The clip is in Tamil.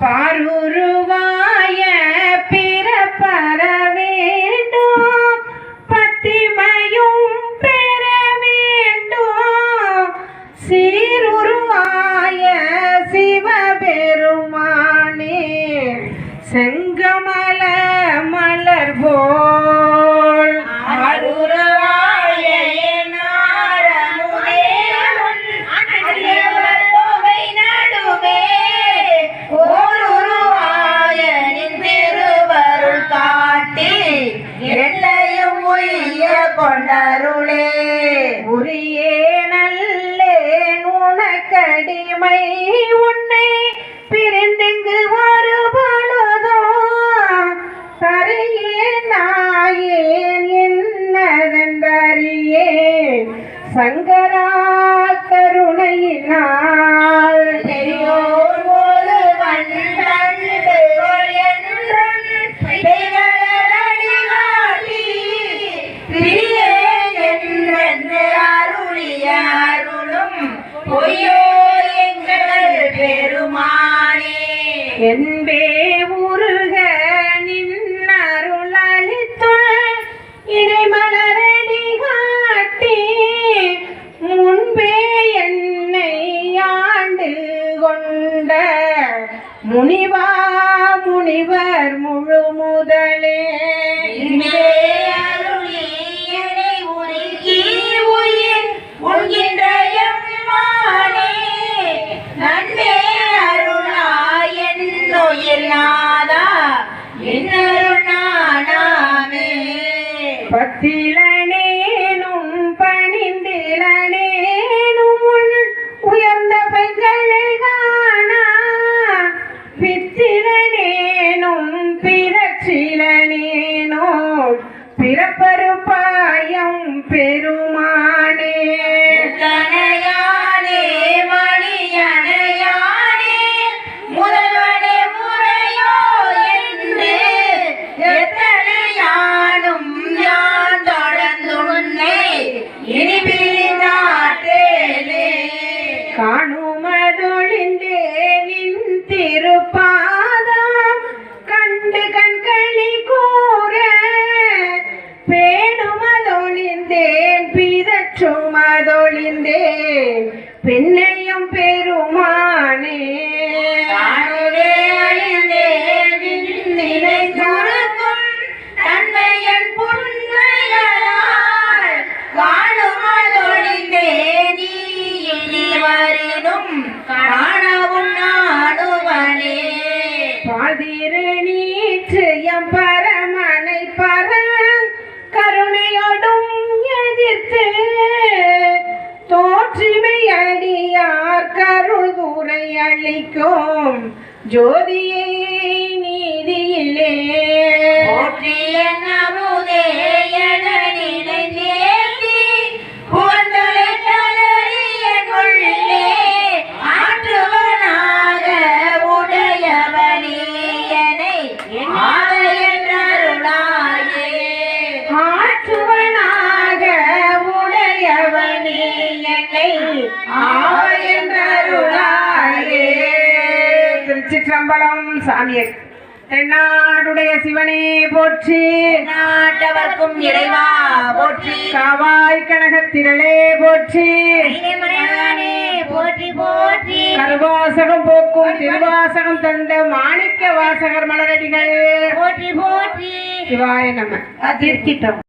பாருருவாய பிறப்பற வேண்டும் பத்திமையும் பெற வேண்டும் சீருருவாய சிவபெருமானே. செங் கொண்டருளே. உரியே நல்லே உனக்கடிமை உன்னை பிரிந்தெங்கு ஒரு சரியே நாயேன் என்னதென்றறியே சங்கரா கருணையினால் என்பே உருக நின்னருள் அளித்துள் இறைமலரடி காட்டி முன்பே என்னை ஆண்டு கொண்ட முனிவா முனிவர் முழு முதலே பிறச்சிலனேனோ பிறப்பருப்பாயம் பெருமானே. தனையானே மணியனையானே முதல்வனே முறையோ என்று எத்தனையானும் யான் தொடர்ந்துன்னை இனி பிரிந்தாற்றேனே காணுமதொழிந்தே பிதற்றுமதொழிந்தேன் பெண்ணையும் பெருமானே. காணுவே அளிக்கும் ஜோதியை நீதியிலே. போற்றிய நமுதே என நினைந்தேத்தி புகழ்ந்தலை தளறிய கொள்ளே ஆற்றுவனாக ஆற்றுவனாக உடையவனே என்னை ஆயன்றருளாயே திருச்சிற்றம்பலம் சாமியை. தென்னாடுடைய சிவனே போற்றி. நாட்டவர்க்கும் இறைவா போற்றி. காவாய் கனகத்திரளே போற்றி. போற்றி போற்றி. கருவாசகம் போக்கும் திருவாசகம் தந்த மாணிக்க வாசகர் மலரடிகள். போற்றி போற்றி. சிவாய நம. தீர்த்திட்டம்